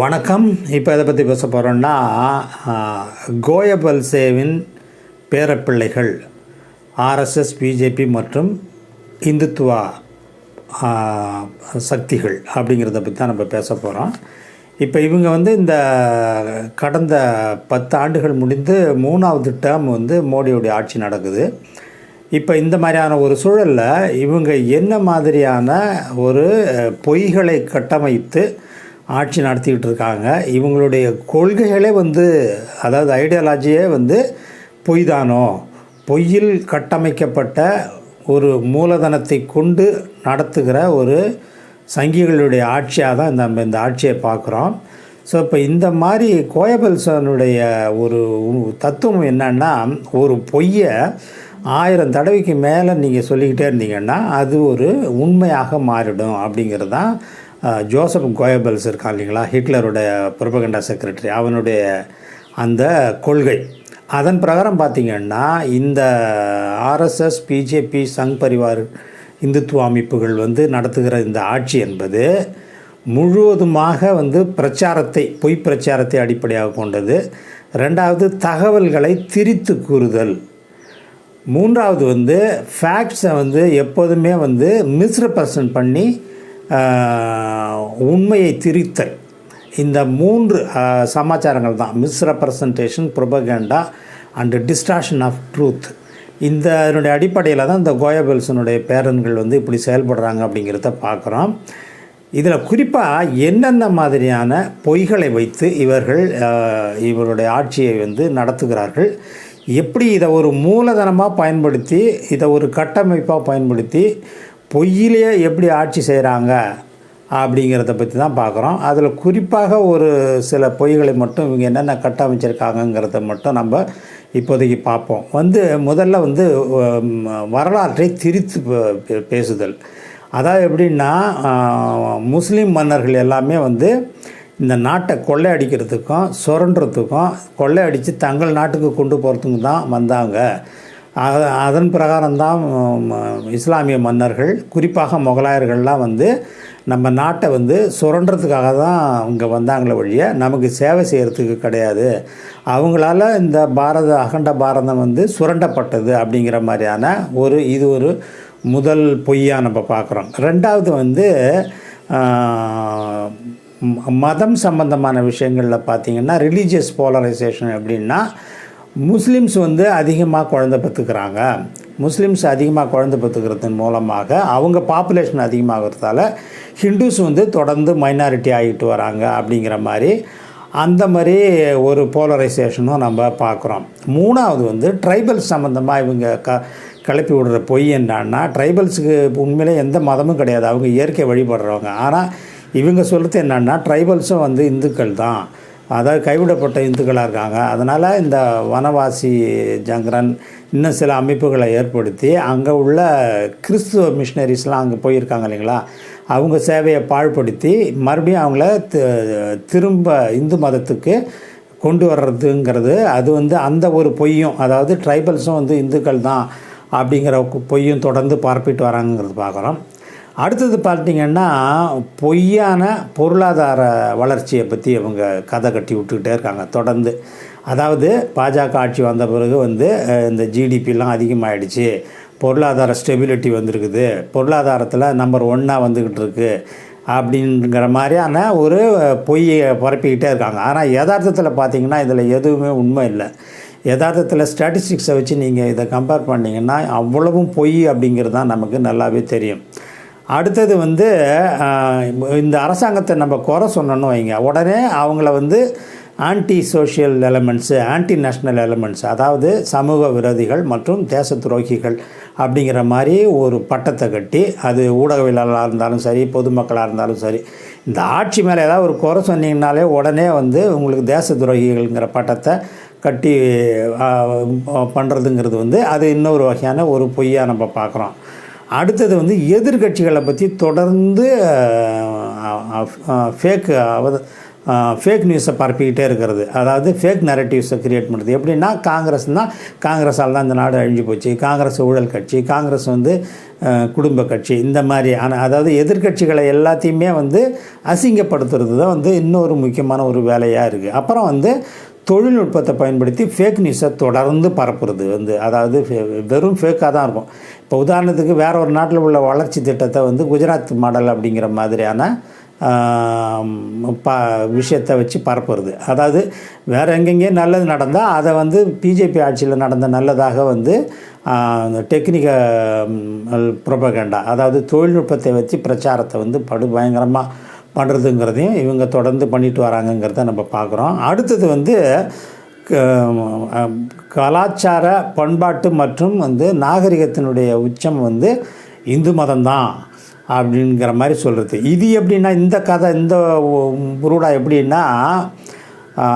வணக்கம். இப்போ இதை பற்றி பேச போகிறோன்னா கோயபல்சேவின் பேரப்பிள்ளைகள் ஆர்எஸ்எஸ் பிஜேபி மற்றும் இந்துத்துவா சக்திகள் அப்படிங்கிறத பற்றி தான் நம்ம பேச போகிறோம் இப்போ இவங்க வந்து இந்த கடந்த பத்து ஆண்டுகள் முடிந்து மூணாவது டேர்ம் வந்து மோடியோடைய ஆட்சி நடக்குது. இப்போ இந்த மாதிரியான ஒரு சூழலில் இவங்க என்ன மாதிரியான ஒரு பொய்களை கட்டமைத்து ஆட்சி நடத்திக்கிட்டு இருக்காங்க இவங்களுடைய கொள்கைகளே வந்து அதாவது ஐடியாலஜியே வந்து பொய் தானோ பொய்யில் கட்டமைக்கப்பட்ட ஒரு மூலதனத்தை கொண்டு நடத்துகிற ஒரு சங்கிகளுடைய ஆட்சியாக தான் இந்த நம்ம இந்த ஆட்சியை பார்க்குறோம். ஸோ இப்போ இந்த மாதிரி கோயபல்சனுடைய ஒரு தத்துவம் என்னன்னா ஒரு பொய்யை ஆயிரம் தடவைக்கு மேலே நீங்கள் சொல்லிக்கிட்டே இருந்தீங்கன்னா அது ஒரு உண்மையாக மாறிடும் அப்படிங்கிறது தான் ஜோசப் கோயபல்ஸ் இருக்கான் இல்லைங்களா? ஹிட்லருடைய புரபகண்டா செக்ரட்டரி. அவனுடைய அந்த கொள்கை. அதன் பிரகாரம் பார்த்திங்கன்னா இந்த ஆர்எஸ்எஸ் பிஜேபி சங் பரிவார் இந்துத்துவ அமைப்புகள் வந்து நடத்துகிற இந்த ஆட்சி என்பது முழுவதுமாக வந்து பிரச்சாரத்தை பொய் பிரச்சாரத்தை அடிப்படையாக கொண்டது. ரெண்டாவது தகவல்களை திரித்து கூறுதல். மூன்றாவது வந்து ஃபேக்ட்ஸை வந்து எப்போதுமே வந்து மிஸ்ரெப்ரசன்ட் பண்ணி உண்மையை திரித்தல். இந்த மூன்று சமாச்சாரங்கள் தான். Misrepresentation propaganda and distraction of truth இந்த இதனுடைய அடிப்படையில் தான் இந்த கோயபெல்சனுடைய பேரன்கள் வந்து இப்படி செயல்படுறாங்க அப்படிங்கிறத பார்க்குறோம். இதில் குறிப்பாக என்னென்ன மாதிரியான பொய்களை வைத்து இவர்கள் இவருடைய ஆட்சியை வந்து நடத்துகிறார்கள். எப்படி இதை ஒரு மூலதனமாக பயன்படுத்தி இதை ஒரு கட்டமைப்பாக பயன்படுத்தி பொய்யிலே எப்படி ஆட்சி செய்கிறாங்க அப்படிங்கிறத பற்றி தான் பார்க்குறோம். அதில் குறிப்பாக ஒரு சில பொய்களை மட்டும் இவங்க என்னென்ன கட்டமைச்சிருக்காங்கங்கிறத மட்டும் நம்ம இப்போதைக்கு பார்ப்போம். வந்து முதல்ல வந்து வரலாற்றை திரித்து பே- பேசுதல். அதாவது எப்படின்னா முஸ்லீம் மன்னர்கள் எல்லாமே வந்து இந்த நாட்டை கொள்ளையடிக்கிறதுக்கும் சுரண்டுறதுக்கும் கொள்ளையடித்து தங்கள் நாட்டுக்கு கொண்டு போகிறதுக்கு தான் வந்தாங்க. அதன் பிரகாரம்தான் இஸ்லாமிய மன்னர்கள் குறிப்பாக முகலாயர்கள்லாம் வந்து நம்ம நாட்டை வந்து சுரண்டுறதுக்காக தான் இங்கே வந்தாங்களே வழிய நமக்கு சேவை செய்கிறதுக்கு கிடையாது. அவங்களால இந்த பாரத அகண்ட பாரதம் வந்து சுரண்டப்பட்டது அப்படிங்கிற மாதிரியான ஒரு இது ஒரு முதல் பொய்யாக நம்ம பார்க்குறோம். ரெண்டாவது வந்து மதம் சம்பந்தமான விஷயங்களில் பார்த்தீங்கன்னா ரிலீஜியஸ் போலரைசேஷன் அப்படின்னா முஸ்லீம்ஸ் வந்து அதிகமாக குழந்தை பெற்றுக்கிறாங்க. முஸ்லீம்ஸ் அதிகமாக குழந்தை பெற்றுக்கிறதன் மூலமாக அவங்க பாப்புலேஷன் அதிகமாகிறதால ஹிந்துஸ் வந்து தொடர்ந்து மைனாரிட்டி ஆகிட்டு வராங்க அப்படிங்கிற மாதிரி அந்த மாதிரி ஒரு போலரைசேஷனும் நம்ம பார்க்குறோம். மூணாவது வந்து ட்ரைபல்ஸ் சம்மந்தமாக இவங்க க கிளப்பி விடுற பொய் என்னன்னா ட்ரைபல்ஸுக்கு உண்மையிலே எந்த மதமும் கிடையாது. அவங்க இயற்கை வழிபடுறவங்க. ஆனால் இவங்க சொல்கிறது என்னென்னா ட்ரைபல்ஸும் வந்து இந்துக்கள் தான். அதாவது கைவிடப்பட்ட இந்துக்களாக இருக்காங்க. அதனால் இந்த வனவாசி ஜங்கரன் இன்னும் சில அமைப்புகளை ஏற்படுத்தி அங்கே உள்ள கிறிஸ்துவ மிஷினரிஸ்லாம் அங்கே போயிருக்காங்க இல்லைங்களா? அவங்க சேவையை பாழ்படுத்தி மறுபடியும் அவங்கள திரும்ப இந்து மதத்துக்கு கொண்டு வர்றதுங்கிறது அது வந்து அந்த ஒரு பொய்யும். அதாவது ட்ரைபல்ஸும் வந்து இந்துக்கள் தான் அப்படிங்கிற பொய்யும் தொடர்ந்து பரப்பிட்டு வராங்கிறது பார்க்குறோம். அடுத்தது பார்த்தீங்கன்னா பொய்யான பொருளாதார வளர்ச்சியை பற்றி அவங்க கதை கட்டி விட்டுக்கிட்டே இருக்காங்க தொடர்ந்து. அதாவது பாஜக ஆட்சி வந்த பிறகு வந்து இந்த ஜிடிபிலாம் அதிகமாகிடுச்சு பொருளாதார ஸ்டெபிலிட்டி வந்திருக்குது. பொருளாதாரத்தில் நம்பர் ஒன்னாக வந்துக்கிட்டு இருக்குது அப்படிங்கிற மாதிரியான ஒரு பொய்யை பரப்பிக்கிட்டே இருக்காங்க. ஆனால் யதார்த்தத்தில் பார்த்தீங்கன்னா இதில் எதுவுமே உண்மை இல்லை. யதார்த்தத்தில் ஸ்டாட்டிஸ்டிக்ஸை வச்சு நீங்கள் இதை கம்பேர் பண்ணிங்கன்னா அவ்வளவும் பொய் அப்படிங்கிறது தான் நமக்கு நல்லாவே தெரியும். அடுத்தது வந்து இந்த அரசாங்கத்தை நம்ம குறை சொன்னோன்னு வைங்க. உடனே அவங்கள வந்து anti social elements anti national elements அதாவது சமூக விரோதிகள் மற்றும் தேச துரோகிகள் அப்படிங்கிற மாதிரி ஒரு பட்டத்தை கட்டி அது ஊடகவியலாளராக இருந்தாலும் சரி பொதுமக்களாக இருந்தாலும் சரி இந்த ஆட்சி மேலே ஏதாவது ஒரு குறை சொன்னீங்கனாலே உடனே வந்து உங்களுக்கு தேச துரோகிகள்ங்கிற பட்டத்தை கட்டி பண்ணுறதுங்கிறது வந்து அது இன்னொரு வகையான ஒரு பொய்யாக நம்ம பார்க்குறோம். அடுத்தது வந்து எதிர்கட்சிகளை பற்றி தொடர்ந்து ஃபேக் அவத ஃபேக் நியூஸை பரப்பிக்கிட்டே இருக்கிறது. அதாவது ஃபேக் நரேட்டிவ்ஸை கிரியேட் பண்ணுறது எப்படின்னா காங்கிரஸ்னால் காங்கிரஸால் தான் இந்த நாடு அழிஞ்சு போச்சு. காங்கிரஸ் ஊழல் கட்சி காங்கிரஸ் வந்து குடும்ப கட்சி இந்த மாதிரி. ஆனால் அதாவது எதிர்க்கட்சிகளை எல்லாத்தையுமே வந்து அசிங்கப்படுத்துறது தான் வந்து இன்னொரு முக்கியமான ஒரு வேலையாக இருக்குது அப்புறம் வந்து தொழில்நுட்பத்தை பயன்படுத்தி ஃபேக் நியூஸை தொடர்ந்து பரப்புறது. வந்து அதாவது ஃபே- வெறும் ஃபேக்காக தான் இருக்கும். இப்போ உதாரணத்துக்கு வேற ஒரு நாட்டில் உள்ள வளர்ச்சி திட்டத்தை வந்து குஜராத் மாடல் அப்படிங்கிற மாதிரியான ப விஷயத்தை வச்சு பரப்புறது. அதாவது வேறு எங்கெங்கேயும் நல்லது நடந்தால் அதை வந்து பிஜேபி ஆட்சியில் நடந்த நல்லதாக வந்து டெக்னிக்கல் ப்ரொபகண்டா அதாவது தொழில்நுட்பத்தை வச்சு பிரச்சாரத்தை வந்து படு பயங்கரமாக பண்ணுறதுங்கிறதையும் இவங்க தொடர்ந்து பண்ணிட்டு வராங்கங்கிறத நம்ம பார்க்குறோம். அடுத்தது வந்து க- கலாச்சார பண்பாட்டு மற்றும் வந்து நாகரிகத்தினுடைய உச்சம் வந்து இந்து மதம்தான் அப்படிங்கிற மாதிரி சொல்கிறது இது எப்படின்னா இந்த கதை இந்த புருடா எப்படின்னா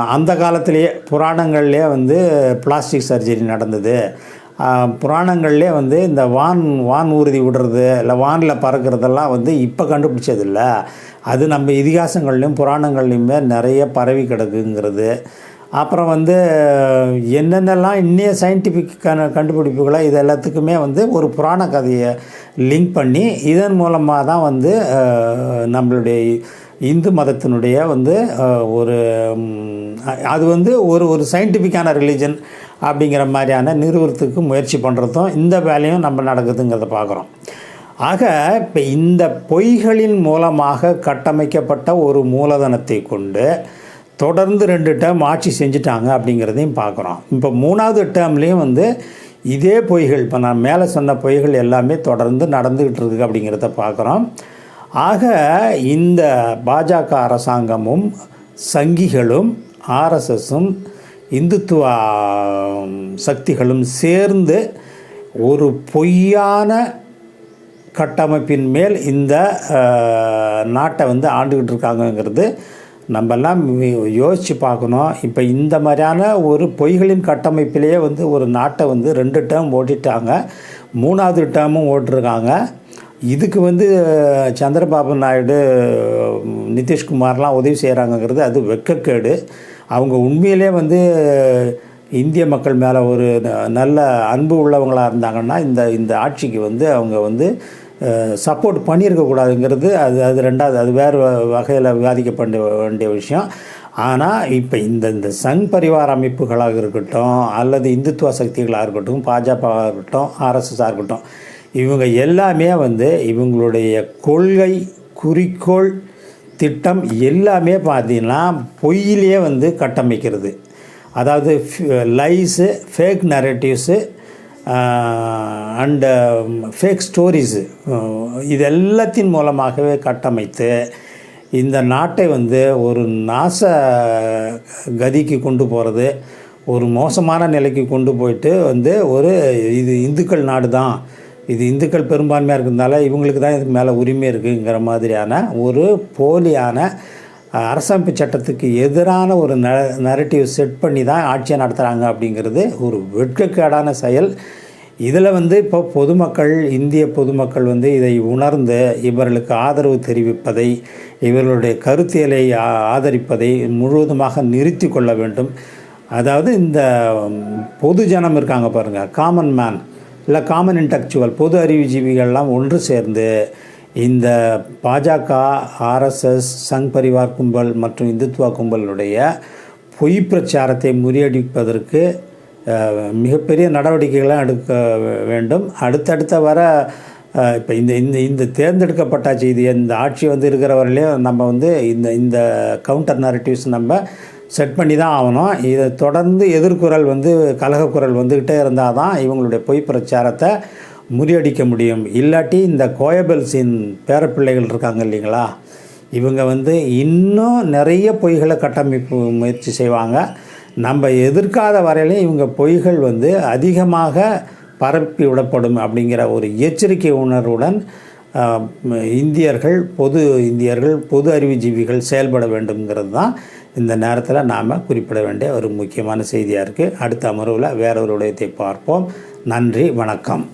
அந்த காலத்திலேயே புராணங்கள்லேயே வந்து பிளாஸ்டிக் சர்ஜரி நடந்தது. புராணங்கள்லேயே வந்து இந்த வான் வான் ஊர்தி விடுறது இல்லை வானில் பறக்கிறதெல்லாம் வந்து இப்போ கண்டுபிடிச்சதில்லை. அது நம்ம இதிகாசங்கள்லையும் புராணங்கள்லையுமே நிறைய பரவி கிடக்குங்கிறது. அப்புறம் வந்து என்னென்னலாம் இன்னைய சயின்டிஃபிக்கான கண்டுபிடிப்புகளை இது எல்லாத்துக்குமே வந்து ஒரு புராண கதையை லிங்க் பண்ணி இதன் மூலமாக தான் வந்து நம்மளுடைய இந்து மதத்தினுடைய வந்து ஒரு அது வந்து ஒரு ஒரு சயின்டிஃபிக்கான ரிலீஜன் அப்படிங்கிற மாதிரியான நிறுவனத்துக்கு முயற்சி பண்ணுறதும் இந்த வேலையும் நம்ம நடக்குதுங்கிறத பார்க்குறோம். ஆக இப்போ இந்த பொய்களின் மூலமாக கட்டமைக்கப்பட்ட ஒரு மூலதனத்தை கொண்டு தொடர்ந்து ரெண்டு டேர்ம் ஆட்சி செஞ்சுட்டாங்க அப்படிங்கிறதையும் பார்க்குறோம். இப்போ மூணாவது டேர்ம்லேயும் வந்து இதே பொய்கள் இப்போ நான் மேலே சொன்ன பொய்கள் எல்லாமே தொடர்ந்து நடந்துக்கிட்டு இருக்கு அப்படிங்கிறத பார்க்குறோம். ஆக இந்த பாஜக அரசாங்கமும் சங்கிகளும் ஆர்எஸ்எஸும் இந்துத்துவ சக்திகளும் சேர்ந்து ஒரு பொய்யான கட்டமைப்பின் மேல் இந்த நாட்டை வந்து ஆண்டுக்கிட்டு இருக்காங்கங்கிறது நம்மெல்லாம் யோசித்து பார்க்கணும். இப்போ இந்த மாதிரியான ஒரு பொய்களின் கட்டமைப்பிலேயே வந்து ஒரு நாட்டை வந்து ரெண்டு டேர்ம் ஓட்டிட்டாங்க. மூணாவது டேர்மும் ஓட்டிருக்காங்க. இதுக்கு வந்து சந்திரபாபு நாயுடு நிதிஷ்குமார்லாம் உதவி செய்கிறாங்கங்கிறது அது வெக்கக்கேடு. அவங்க உண்மையிலே வந்து இந்திய மக்கள் மேலே ஒரு ந- நல்ல அன்பு உள்ளவங்களாக இருந்தாங்கன்னா இந்த இந்த ஆட்சிக்கு வந்து அவங்க வந்து சப்போர்ட் பண்ணியிருக்கக்கூடாதுங்கிறது அது அது ரெண்டாவது அது வேறு வகையில் விவாதிக்கப்பட வேண்டிய விஷயம். ஆனால் இப்போ இந்த இந்த சங் பரிவார அமைப்புகளாக இருக்கட்டும் அல்லது இந்துத்துவ சக்திகளாக இருக்கட்டும் பாஜகவாக இருக்கட்டும் ஆர்எஸ்எஸ்ஸாக இருக்கட்டும் இவங்க எல்லாமே வந்து இவங்களுடைய கொள்கை குறிக்கோள் திட்டம் எல்லாமே பார்த்தீங்கன்னா பொய்யிலேயே வந்து கட்டமைக்கிறது. அதாவது lies fake narratives and fake stories இது எல்லாத்தின் மூலமாகவே கட்டமைத்து இந்த நாட்டை வந்து ஒரு நாச கதிக்கு கொண்டு போகிறது ஒரு மோசமான நிலைக்கு கொண்டு போயிட்டு வந்து ஒரு இது இந்துக்கள் நாடு தான் இது இந்துக்கள் பெரும்பான்மையாக இருக்கிறதுனால இவங்களுக்கு தான் இதுக்கு மேலே உரிமை இருக்குங்கிற மாதிரியான ஒரு போலியான அரசமைப்பு சட்டத்துக்கு எதிரான ஒரு ந நரட்டிவ் செட் பண்ணி தான் ஆட்சியை நடத்துகிறாங்க அப்படிங்கிறது ஒரு வெட்கக்கேடான செயல். இதில் வந்து இப்போ பொதுமக்கள் இந்திய பொதுமக்கள் வந்து இதை உணர்ந்து இவர்களுக்கு ஆதரவு தெரிவிப்பதை இவர்களுடைய கருத்தியலை ஆ- ஆதரிப்பதை முழுவதுமாக நிறுத்தி கொள்ள வேண்டும். அதாவது இந்த பொது ஜனம் இருக்காங்க பாருங்கள் காமன் மேன் இல்லை காமன் இன்டெக்சுவல் பொது அறிவுஜீவிகள்லாம் ஒன்று சேர்ந்து இந்த பாஜக ஆர்எஸ்எஸ் சங் பரிவார் கும்பல் மற்றும் இந்துத்துவா கும்பலுடைய பொய் பிரச்சாரத்தை முறியடிப்பதற்கு மிகப்பெரிய நடவடிக்கைகளாக எடுக்க வேண்டும். அடுத்தடுத்த வர இப்போ இந்த இந்த இந்த தேர்ந்தெடுக்கப்பட்டாச்சு இது இந்த ஆட்சி வந்து இருக்கிறவர்களையும் நம்ம வந்து இந்த இந்த கவுண்டர் நரேட்டிவ்ஸ் நம்ம செட் பண்ணி தான் ஆகணும். இதை தொடர்ந்து எதிர்குரல் வந்து கலகக்குரல் வந்துக்கிட்டே இருந்தால் தான் இவங்களுடைய பொய் பிரச்சாரத்தை முறியடிக்க முடியும். இல்லாட்டி இந்த கோயபெல்ஸின் பேரப்பிள்ளைகள் இருக்காங்க இல்லைங்களா இவங்க வந்து இன்னும் நிறைய பொய்களை கட்டமைப்பு முயற்சி செய்வாங்க. நம்ம எதிர்க்காத வரையிலையும் இவங்க பொய்கள் வந்து அதிகமாக பரப்பி விடப்படும் அப்படிங்கிற ஒரு எச்சரிக்கை உணர்வுடன் இந்தியர்கள் பொது இந்தியர்கள் பொது அறிவுஜீவிகள் செயல்பட வேண்டும்ங்கிறது தான் இந்த நேரத்தில் நாம் குறிப்பிட வேண்டிய ஒரு முக்கியமான செய்தியாக இருக்குது அடுத்த அமர்வில் வேறொரு விடயத்தை பார்ப்போம். நன்றி வணக்கம்.